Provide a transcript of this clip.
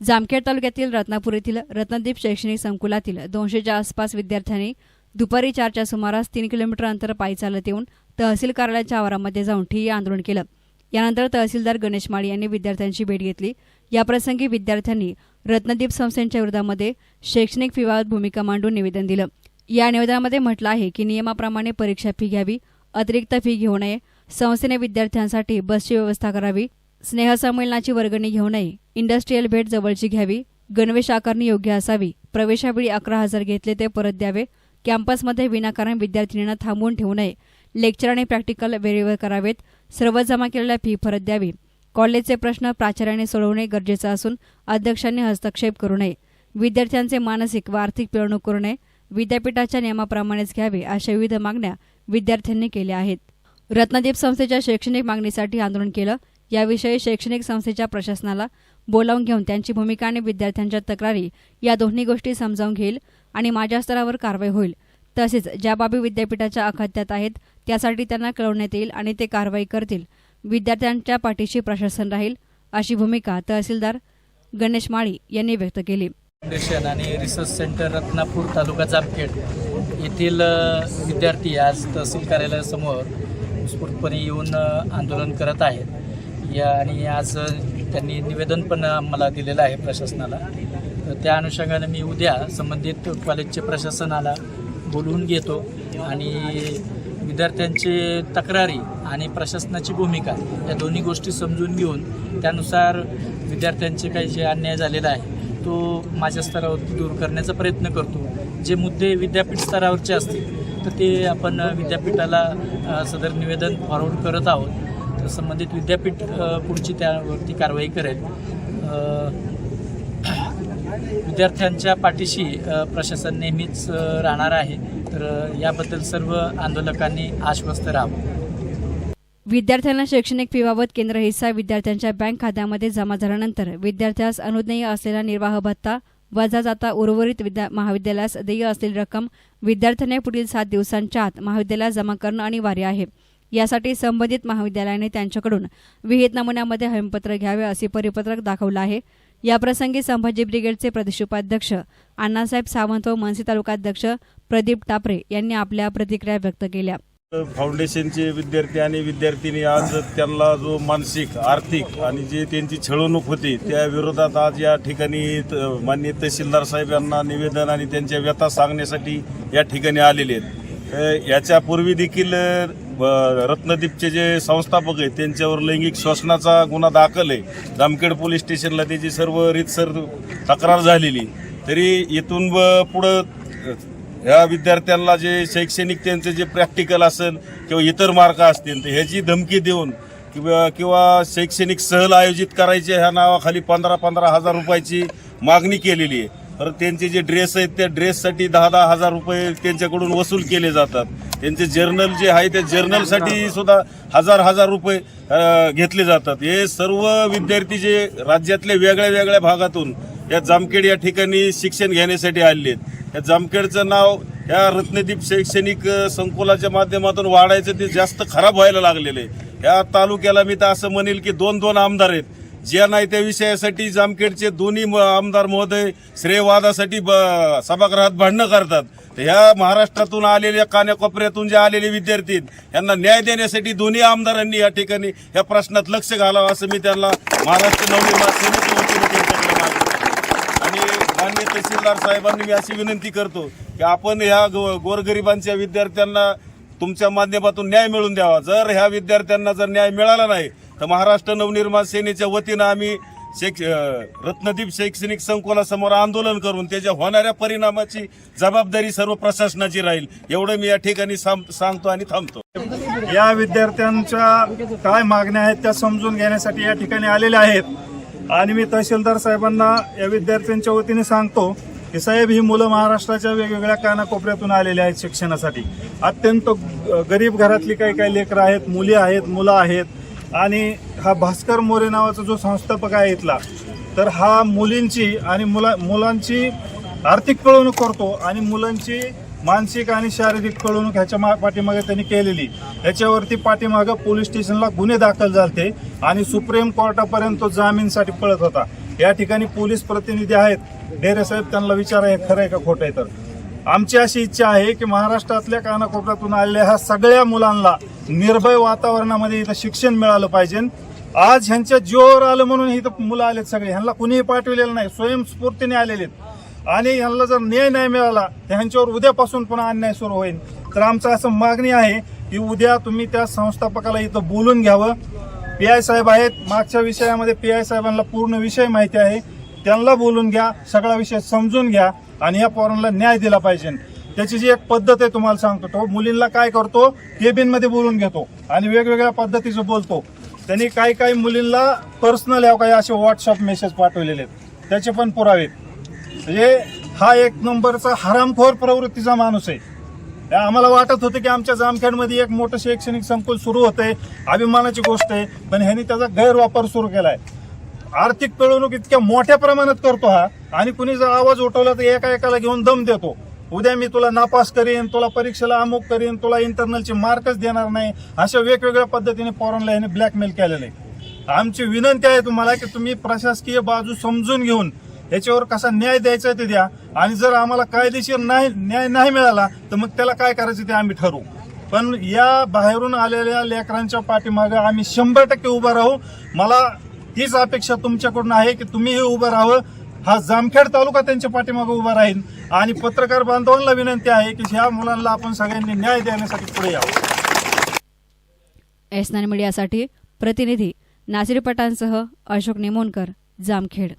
जामखेड तालुक्यातील रत्नापूर येथील रत्नदीप शैक्षणिक संकुलातील दोनशेच्या आसपास विद्यार्थ्यांनी दुपारी चारच्या सुमारास तीन किलोमीटर अंतर पायी चालत येऊन तहसील कार्यालयाच्या आवारामध्ये जाऊन ठिय्या आंदोलन केलं. यानंतर तहसीलदार गणेश माळी यांनी विद्यार्थ्यांची भेट घेतली. याप्रसंगी विद्यार्थ्यांनी रत्नदीप संस्थेच्या विरोधामध्ये शैक्षणिक फीबाबत भूमिका मांडून निवेदन दिलं. या निवेदनामध्ये म्हटलं आहे की नियमाप्रमाणे परीक्षा फी घ्यावी अतिरिक्त फी घेऊ नये संस्थेने विद्यार्थ्यांसाठी बसची व्यवस्था करावी स्नेहसंमेलनाची वर्गणी घेऊ नये इंडस्ट्रीयल भेट जवळची घ्यावी गणवेश आकारणी योग्य असावी प्रवेशावेळी अकरा हजार घेतले ते परत द्यावे कॅम्पसमध्ये विनाकारण विद्यार्थिनींना थांबवून ठेवू नये लेक्चर आणि प्रॅक्टिकल वेळेवर करावेत सर्व जमा केलेल्या फी परत द्यावी कॉलेजचे प्रश्न प्राचार्याने सोडवणे गरजेचं असून अध्यक्षांनी हस्तक्षेप करू नये विद्यार्थ्यांचे मानसिक व आर्थिक पिळवणूक करू नये विद्यापीठाच्या नियमाप्रमाणेच घ्यावे अशा विविध मागण्या विद्यार्थ्यांनी केल्या आहेत. रत्नदीप संस्थेच्या शैक्षणिक मागणीसाठी आंदोलन केलं याविषयी शैक्षणिक संस्थेच्या प्रशासनाला बोलावून घेऊन त्यांची भूमिका आणि विद्यार्थ्यांच्या तक्रारी या दोन्ही गोष्टी समजावून घेईल आणि माझ्या स्तरावर कारवाई होईल. तसेच ज्या बाबी विद्यापीठाच्या अखात्यात आहेत त्यासाठी त्यांना कळवण्यात येईल आणि ते कारवाई करतील. विद्यार्थ्यांच्या पाठीशी प्रशासन राहील अशी भूमिका तहसीलदार गणेश माळी यांनी व्यक्त केली. फाउंडेशन आणि रिसर्च सेंटर रत्नापूर तालुका जामखेड येथील विद्यार्थी आज तहसील कार्यालयासमोर उत्स्फूर्तपणे येऊन आंदोलन करत आहेत. या आणि आज त्यांनी निवेदन पण आम्हाला दिलेलं आहे प्रशासनाला. तर त्या अनुषंगाने मी उद्या संबंधित कॉलेजच्या प्रशासनाला बोलवून घेतो आणि विद्यार्थ्यांचे तक्रारी आणि प्रशासनाची भूमिका या दोन्ही गोष्टी समजून घेऊन त्यानुसार विद्यार्थ्यांचे काही जे अन्याय झालेला आहे तो माझ्या स्तरावरती दूर करण्याचा प्रयत्न करतो. जे मुद्दे विद्यापीठ स्तरावरचे असतील तर ते आपण विद्यापीठाला सदर निवेदन फॉरवर्ड करत आहोत. तर संबंधित विद्यापीठ पुढची त्यावरती कारवाई करेल. विद्यार्थ्यांच्या पाठीशी प्रशासन नेहमीच राहणार आहे. तर याबद्दल सर्व आंदोलकांनी आश्वस्त राहावं. विद्यार्थ्यांना शैक्षणिक फीबाबत केंद्र हिस्सा विद्यार्थ्यांच्या बँक खात्यामध्ये जमा झाल्यानंतर विद्यार्थ्यास अनुज्ञेय असलेला निर्वाह भत्ता वजा जाता उर्वरित विद्या महाविद्यालयास देय असलेली रक्कम विद्यार्थ्याने पुढील सात दिवसांच्या आत महाविद्यालयात जमा करणं अनिवार्य आहे. यासाठी संबंधित महाविद्यालयाने त्यांच्याकडून विहित नमुन्यामध्ये हमीपत्र घ्यावे असे परिपत्रक दाखवलं आहे. याप्रसंगी संभाजी ब्रिगेडचे प्रदेश उपाध्यक्ष अण्णासाहेब सावंत व मनसे तालुकाध्यक्ष प्रदीप टापरे यांनी आपल्या प्रतिक्रिया व्यक्त केल्या. फाउंडेशनचे विद्यार्थी आणि विद्यार्थिनी आज त्यांना जो मानसिक आर्थिक आणि जे त्यांची छळवणूक होती त्या विरोधात आज या ठिकाणी मान्य माननीय तहसीलदार साहेब यांना निवेदन आणि त्यांच्या व्यथा सांगण्यासाठी या ठिकाणी आलेले आहेत. याच्यापूर्वी देखील रत्नदीपचे जे संस्थापक आहेत त्यांच्यावर लैंगिक शोषणाचा गुन्हा दाखल आहे. जामखेड पोलीस स्टेशनला त्याची सर्व रीतसर तक्रार झालेली. तरी इथून ब- पुढं ह्या विद्यार्थ्यांना जे शैक्षणिक त्यांचं जे प्रॅक्टिकल असेल किंवा इतर मार्क असतील तर ह्याची धमकी देऊन किंवा किंवा शैक्षणिक सहल आयोजित करायचे ह्या नावाखाली पंधरा पंधरा हजार रुपयाची मागणी केलेली आहे. परत त्यांचे जे ड्रेस आहेत त्या ड्रेससाठी दहा दहा हजार रुपये त्यांच्याकडून वसूल केले जातात. त्यांचे जर्नल जे आहे त्या जर्नलसाठी सुद्धा हजार हजार रुपये घेतले जातात. हे सर्व विद्यार्थी जे राज्यातल्या वेगळ्या वेगळ्या भागातून या जामखेड या ठिकाणी शिक्षण घेण्यासाठी आलेले आहेत. या जामखेडचं नाव या रत्नदीप शैक्षणिक संकुलाच्या माध्यमातून वाढायचं ते जास्त खराब व्हायला लागलेलं आहे. या तालुक्याला मी तर असं म्हणेल की दोन दोन आमदार आहेत. ज्या नाही त्या विषयासाठी जामखेडचे दोन्ही म- आमदार महोदय श्रेयवादासाठी ब- सभागृहात भांडणं करतात. तर ह्या महाराष्ट्रातून आलेल्या कान्याकोपऱ्यातून जे आलेले विद्यार्थी यांना न्याय देण्यासाठी दोन्ही आमदारांनी या ठिकाणी या प्रश्नात लक्ष घालावं असं मी त्यांना महाराष्ट्र नवनिर्माण सेनेच्या वतीने त्यांच्याकडे मागतो. आणि माननीय तहसीलदार साहेबांनी मी अशी विनंती करतो की आपण ह्या गो- गोरगरिबांच्या विद्यार्थ्यांना तुमच्या माध्यमातून न्याय मिळून द्यावा. जर ह्या विद्यार्थ्यांना जर न्याय मिळाला नाही तर महाराष्ट्र नवनिर्माण सेनेच्या वतीनं आम्ही शैक्ष रत्नदीप शैक्षणिक संकुलासमोर आंदोलन करून त्याच्या होणाऱ्या परिणामाची जबाबदारी सर्व प्रशासनाची राहील. एवढं मी या ठिकाणी सांगतो आणि थांबतो. या विद्यार्थ्यांच्या काय मागण्या आहेत त्या समजून घेण्यासाठी या ठिकाणी आलेल्या आहेत. आणि मी तहसीलदार साहेबांना या विद्यार्थ्यांच्या वतीने सांगतो की साहेब ही मुलं महाराष्ट्राच्या वेगवेगळ्या कानाकोपऱ्यातून आलेली आहेत शिक्षणासाठी. अत्यंत ग- गरीब घरातली काही काही लेकरं आहेत मुली आहेत मुलं आहेत. आणि हा भास्कर मोरे नावाचा जो संस्थापक आहे इथला तर हा मुलींची आणि मुला मुलांची आर्थिक कळवणूक करतो आणि मुलांची मानसिक आणि शारीरिक पळवणूक ह्याच्या मा- पाठीमागे त्यांनी केलेली. ह्याच्यावरती पाठीमागं पोलीस स्टेशनला गुन्हे दाखल झाले आणि सुप्रीम कोर्टापर्यंत तो जामीनसाठी पळत होता. या ठिकाणी पोलीस प्रतिनिधी आहेत. डेरे साहेब त्यांना विचार आहे खरं आहे का खोटं आहे तर? आमची अशी इच्छा आहे की महाराष्ट्रातल्या कानाकोपऱ्यातून आलेल्या ह्या सगळ्या मुलांना निर्भय वातावरणामध्ये इथं शिक्षण मिळालं पाहिजे. आज ह्यांच्या जीवावर आलं म्हणून इथं मुलं आलेत सगळे. ह्यांना कुणीही पाठविलेलं नाही. स्वयंस्फूर्तीने आलेले आहेत. आणि ह्यांना जर न्याय नाही मिळाला तर ह्यांच्यावर उद्यापासून पुन्हा अन्याय सुरू होईल. तर आमचं असं मागणी आहे की उद्या तुम्ही त्या संस्थापकाला इथं बोलून घ्यावं. पी आय साहेब आहेत. मागच्या विषयामध्ये पी आय साहेबांना पूर्ण विषय माहिती आहे. त्यांना बोलून घ्या. सगळा विषय समजून घ्या. आणि या पोरांना न्याय दिला पाहिजे. त्याची जी एक पद्धत आहे तुम्हाला सांगतो तो मुलींना काय करतो केबिनमध्ये बोलून घेतो आणि वेगवेगळ्या पद्धतीचं बोलतो. त्यांनी काही काही मुलींना पर्सनल काही असे व्हॉट्सअप मेसेज पाठवलेले आहेत. त्याचे पण पुरावे म्हणजे हा एक नंबरचा हरामखोर प्रवृत्तीचा माणूस आहे. या आम्हाला वाटत होतं की आमच्या जामखेडमध्ये एक मोठं शैक्षणिक संकुल सुरू होतंय अभिमानाची गोष्ट आहे पण ह्यांनी त्याचा गैरवापर सुरू केलाय. आर्थिक पिळवणूक इतक्या मोठ्या प्रमाणात करतो हा. आणि कुणी जर आवाज उठवला तर एका एकाला घेऊन दम देतो. उद्या मी तुला नापास करीन तुला परीक्षेला अमुक करीन तुला इंटरनलचे मार्कच देणार नाही. अशा वेगवेगळ्या पद्धतीने पोरांना ह्याने ब्लॅकमेल केलेलं आहे. आमची विनंती आहे तुम्हाला की तुम्ही प्रशासकीय बाजू समजून घेऊन याच्यावर कसा न्याय द्यायचा ते द्या. आणि जर आम्हाला कायदेशीर नाही न्याय नाही मिळाला तर मग त्याला काय करायचं ते आम्ही ठरवू. पण या बाहेरून आलेल्या लेकरांच्या पाठीमागे आम्ही शंभर टक्के उभं राहू. मला हीच अपेक्षा तुमच्याकडून आहे की तुम्हीही उभं राहावं. हा जामखेड तालुका त्यांच्या पाठीमागे उभा राहील आणि पत्रकार बांधवांना विनंती आहे की ह्या मुलांना आपण सगळ्यांनी न्याय देण्यासाठी पुढे यावं. एस मीडियासाठी प्रतिनिधी नासिर पटांसह अशोक नेमोनकर जामखेड.